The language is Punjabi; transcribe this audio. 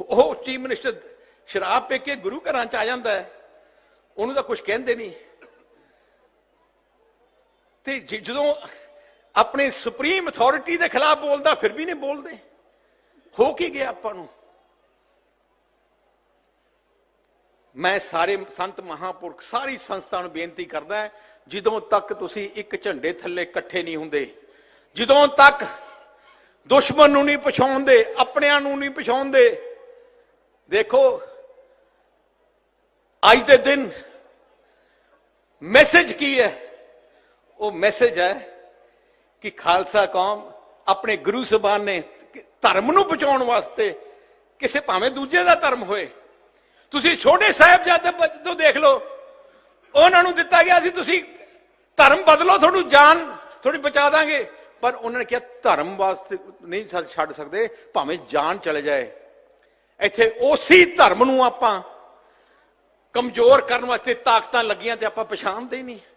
ਉਹ ਚੀਫ ਮਿਨਿਸਟਰ ਸ਼ਰਾਬ ਪੀ ਕੇ ਗੁਰੂ ਘਰਾਂ ਚ ਆ ਜਾਂਦਾ ਹੈ। ਉਹਨੂੰ ਤਾਂ ਕੁਝ ਕਹਿੰਦੇ ਨਹੀਂ। ਤੇ ਜਦੋਂ ਆਪਣੇ ਸੁਪਰੀਮ ਅਥਾਰਟੀ ਦੇ ਖਿਲਾਫ ਬੋਲਦਾ, ਫਿਰ ਵੀ ਨਹੀਂ ਬੋਲਦੇ। ਹੋ ਕੀ ਗਿਆ ਆਪਾਂ ਨੂੰ? ਮੈਂ ਸਾਰੇ ਸੰਤ ਮਹਾਪੁਰਖ, ਸਾਰੀ ਸੰਸਥਾ ਨੂੰ ਬੇਨਤੀ ਕਰਦਾ ਜਦੋਂ ਤੱਕ ਤੁਸੀਂ ਇੱਕ ਝੰਡੇ ਥੱਲੇ ਇਕੱਠੇ ਨਹੀਂ ਹੁੰਦੇ, ਜਦੋਂ ਤੱਕ ਦੁਸ਼ਮਣ ਨੂੰ ਨਹੀਂ ਪਛਾਣਦੇ, ਆਪਣਿਆਂ ਨੂੰ ਨਹੀਂ ਪਛਾਣਦੇ ਦੇਖੋ, ਅੱਜ ਦੇ ਦਿਨ ਮੈਸੇਜ ਕੀ ਹੈ? ਉਹ ਮੈਸੇਜ ਹੈ ਕਿ ਖਾਲਸਾ ਕੌਮ ਆਪਣੇ ਗੁਰੂ ਸਾਹਿਬਾਨ ਨੇ ਧਰਮ ਨੂੰ ਬਚਾਉਣ ਵਾਸਤੇ ਕਿਸੇ ਭਾਵੇਂ ਦੂਜੇ ਦਾ ਧਰਮ ਹੋਏ। ਤੁਸੀਂ ਛੋਟੇ ਸਾਹਿਬਜ਼ਾਦੇ ਤੋਂ ਦੇਖ ਲਓ, ਉਹਨਾਂ ਨੂੰ ਦਿੱਤਾ ਗਿਆ ਸੀ, ਤੁਸੀਂ ਧਰਮ ਬਦਲੋ, ਤੁਹਾਨੂੰ ਜਾਨ ਥੋੜੀ ਬਚਾ ਦਾਂਗੇ। ਪਰ ਉਹਨਾਂ ਨੇ ਕਿਹਾ, ਧਰਮ ਵਾਸਤੇ ਨਹੀਂ ਛੱਡ ਸਕਦੇ, ਭਾਵੇਂ ਜਾਨ ਚਲੇ ਜਾਏ। ਇੱਥੇ ਉਸੇ ਧਰਮ ਨੂੰ ਆਪਾਂ ਕਮਜ਼ੋਰ ਕਰਨ ਵਾਸਤੇ ਤਾਕਤਾਂ ਲੱਗੀਆਂ ਤੇ ਆਪਾਂ ਪਛਾਣਦੇ ਨਹੀਂ।